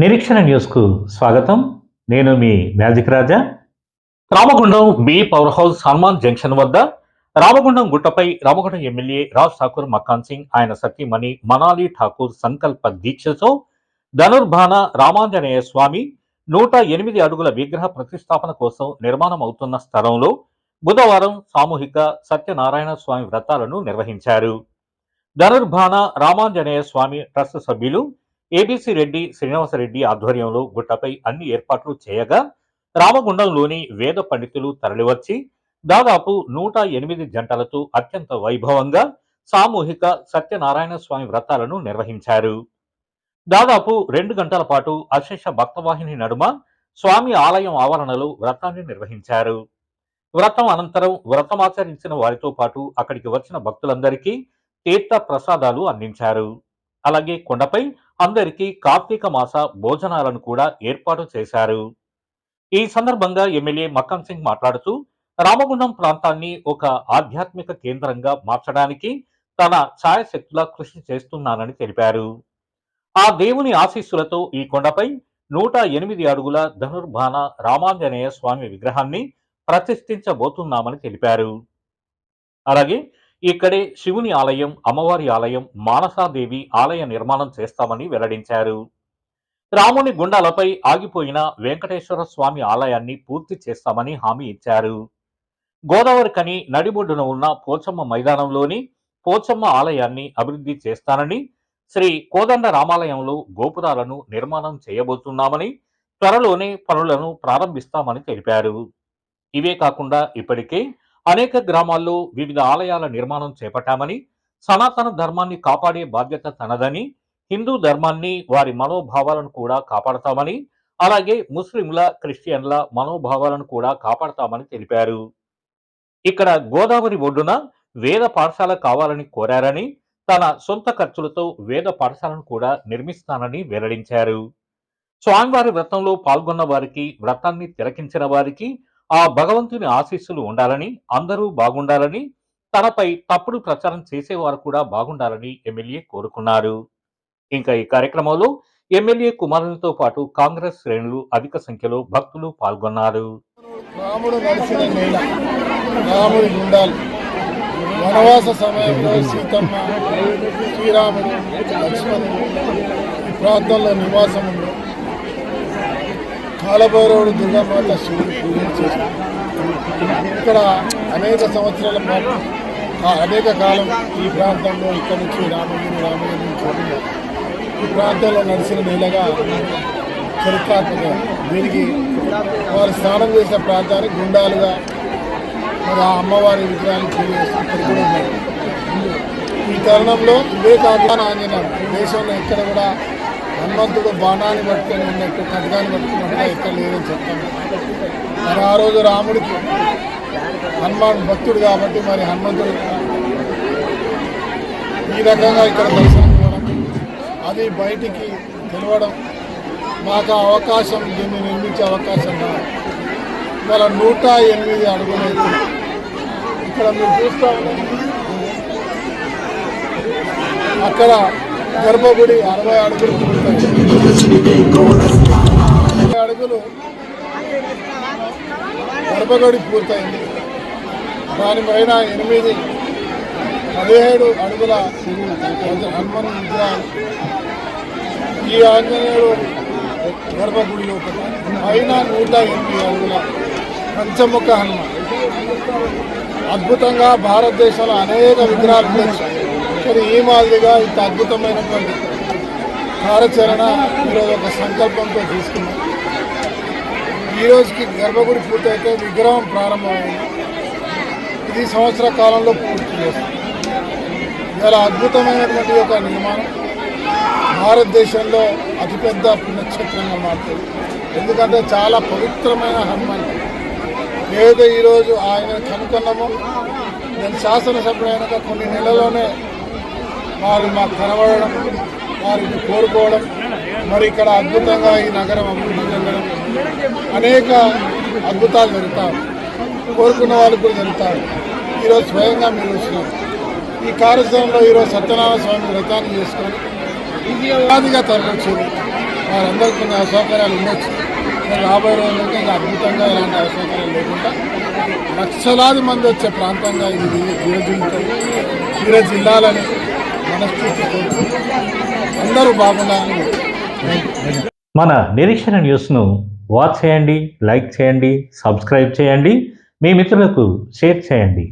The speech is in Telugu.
నిరీక్షణ న్యూస్కు స్వాగతం. నేను మీ magic Raja. Ramagundam B power house Hanuman junction వద్ద రామగుండం గుట్టపై రామగుండం ఎమ్మెల్యే రాజ్ ఠాకూర్ మకాన్ సింగ్ ఆయన సతీమణి మనాలి ఠాకూర్ సంకల్ప దీక్షతో ధనుర్భాన రామాంజనేయ స్వామి నూట ఎనిమిది అడుగుల విగ్రహ ప్రతిష్టాపన కోసం నిర్మాణం అవుతున్న స్థలంలో బుధవారం సామూహిక సత్యనారాయణ స్వామి వ్రతాలను నిర్వహించారు. ధనుర్భాన రామాంజనేయ స్వామి ట్రస్ట్ సభ్యులు ఏబీసీ రెడ్డి శ్రీనివాసరెడ్డి ఆధ్వర్యంలో గుట్టపై అన్ని ఏర్పాట్లు చేయగా రామగుండంలోని వేద పండితులు తరలివచ్చి దాదాపు నూట ఎనిమిది జంటలతో అత్యంత వైభవంగా సామూహిక సత్యనారాయణ స్వామి వ్రతాలను నిర్వహించారు. దాదాపు రెండు గంటల పాటు అశేష భక్తవాహిని నడుమ స్వామి ఆలయం ఆవరణలో వ్రతాన్ని నిర్వహించారు. వ్రతం అనంతరం వ్రతమాచరించిన వారితో పాటు అక్కడికి వచ్చిన భక్తులందరికీ తీర్థ ప్రసాదాలు అందించారు. అలాగే కొండపై అందరికీ కార్తీక మాస భోజనాలను కూడా ఏర్పాటు చేశారు. ఈ సందర్భంగా ఎమ్మెల్యే మక్కన్ సింగ్ మాట్లాడుతూ రామగుండం ప్రాంతాన్ని ఒక ఆధ్యాత్మిక కేంద్రంగా మార్చడానికి తన ఛాయశక్తులా కృషి చేస్తున్నానని తెలిపారు. ఆ దేవుని ఆశీస్సులతో ఈ కొండపై నూట ఎనిమిది అడుగుల ధనుర్బాణ రామాంజనేయ స్వామి విగ్రహాన్ని ప్రతిష్ఠించబోతున్నామని తెలిపారు. అలాగే ఇక్కడే శివుని ఆలయం అమ్మవారి ఆలయం మానసాదేవి ఆలయ నిర్మాణం చేస్తామని వెల్లడించారు. రాముని గుండాలపై ఆగిపోయిన వెంకటేశ్వర స్వామి ఆలయాన్ని పూర్తి చేస్తామని హామీ ఇచ్చారు. గోదావరి కని నడిబొడ్డున ఉన్న పోచమ్మ మైదానంలోని పోచమ్మ ఆలయాన్ని అభివృద్ధి చేస్తానని శ్రీ కోదండ రామాలయంలో గోపురాలను నిర్మాణం చేయబోతున్నామని త్వరలోనే పనులను ప్రారంభిస్తామని తెలిపారు. ఇవే కాకుండా ఇప్పటికే అనేక గ్రామాల్లో వివిధ ఆలయాల నిర్మాణం చేపట్టామని సనాతన ధర్మాన్ని కాపాడే బాధ్యత తనదని హిందూ ధర్మాన్ని వారి మనోభావాలను కూడా కాపాడతామని అలాగే ముస్లింల క్రిస్టియన్ల మనోభావాలను కూడా కాపాడతామని తెలిపారు. ఇక్కడ గోదావరి ఒడ్డున వేద పాఠశాల కావాలని కోరారని తన సొంత ఖర్చులతో వేద పాఠశాలను కూడా నిర్మిస్తానని వెల్లడించారు. స్వామివారి వ్రతంలో పాల్గొన్న వారికి వ్రతాన్ని తిలకించిన వారికి ఆ భగవంతుని ఆశీస్సులు ఉండాలని అందరూ బాగుండాలని తనపై తప్పుడు ప్రచారం చేసేవారు కూడా బాగుండాలని ఎమ్మెల్యే కోరుకున్నారు. ఇంకా ఈ కార్యక్రమంలో ఎమ్మెల్యే కుమారులతో పాటు కాంగ్రెస్ శ్రేణులు అధిక సంఖ్యలో భక్తులు పాల్గొన్నారు. రాముడు నడిచిన నేల రాముడి వనవాస సమయంలో సీతమ్మ శ్రీరాముడు లక్ష్మణుడు ప్రాంతంలో నివాసం కాలభైరవుడు దుర్గామాత శివుడు చేశారు. ఇక్కడ అనేక సంవత్సరాల పాటు ఆ అనేక కాలం ఈ ప్రాంతంలో ఇక్కడ నుంచి రామగిరి రామగిరి నుంచి ఈ ప్రాంతంలో నడిచిన నేలగా చరిత్రాత్మక దీనికి వారు స్నానం చేసిన ప్రాంతాన్ని గుండాలుగా మరి ఆ అమ్మవారి విగ్రహాన్ని పూజ కూడా ఉన్నారు. ఈ తరుణంలో ఇదే కాకుండా ఆంజనేయం దేశంలో ఎక్కడ కూడా హనుమంతుడు బాణాన్ని పట్టుకొని ఉన్నట్టు ఖడ్గాన్ని పట్టుకున్నట్టుగా ఎక్కడ లేదని చెప్తాను మరి ఆ రోజు రాముడికి హనుమాన్ భక్తుడు కాబట్టి మరి హనుమంతుడు ఈ రకంగా ఇక్కడ దర్శనం ఇవ్వడం అది బయటికి తెలవడం మాకు ఆ అవకాశం దీన్ని నిర్మించే అవకాశం రాదు. ఇవాళ నూట ఎనిమిది అడుగులు ఇక్కడ మీరు చూస్తా అక్కడ గర్భగుడి అరవై అడుగులు అరవై అడుగులు గర్భగుడి పూర్తయింది. దానిపైన ఎనిమిది పదిహేడు అడుగుల హనుమాన్ విగ్రహాలు ఈ ఆంజనేయుడు గర్భగుడి లోపల. పైన నూట ఎనిమిది అడుగుల పంచముఖ హనుమాన్. అద్భుతంగా భారతదేశంలో అనేక విగ్రహాలు ఉండొచ్చు ఈ మాదిరిగా ఇంత అద్భుతమైనటువంటి కార్యాచరణ ఈరోజు ఒక సంకల్పంతో తీసుకున్నాం. ఈ రోజుకి గర్భగుడి పూర్తయితే విగ్రహం ప్రారంభమైంది. ఇది సంవత్సర కాలంలో పూర్తి చేస్తుంది చాలా అద్భుతమైనటువంటి ఒక నిర్మాణం. భారతదేశంలో అతిపెద్ద పుణ్యక్షేత్రంగా మారుతుంది. ఎందుకంటే చాలా పవిత్రమైన హనుమాన్. ఏదైతే ఈరోజు ఆయన కనుకొన్నామో. నేను శాసనసభ్యుడైన కొన్ని నెలల్లోనే వారు మాకు కనబడడం వారిని కోరుకోవడం మరి ఇక్కడ అద్భుతంగా ఈ నగరం అభివృద్ధి చెందడం అనేక అద్భుతాలు జరుగుతాయి. కోరుకున్న వాళ్ళు కూడా జరుగుతారు. ఈరోజు స్వయంగా మీరు వచ్చినారు ఈ కార్యక్రమంలో ఈరోజు సత్యనారాయణ స్వామి వ్రతాన్ని చేసుకొని ఉపాధిగా తరలించింది వారందరికీ కొన్ని అసౌకర్యాలు ఉండొచ్చు. రాబోయే రోజులకి ఇంకా అద్భుతంగా ఇలాంటి అసౌకర్యాలు లేకుండా లక్షలాది మంది వచ్చే ప్రాంతంగా ఇది ఈరోజు ఈరోజు జిల్లాలని మనస్ఫూర్తి అందరూ బాగుండాలని మన నిరీక్షణ న్యూస్ను వాచ్ చేయండి లైక్ చేయండి సబ్స్క్రైబ్ చేయండి. మీ మిత్రులకు షేర్ చేయండి.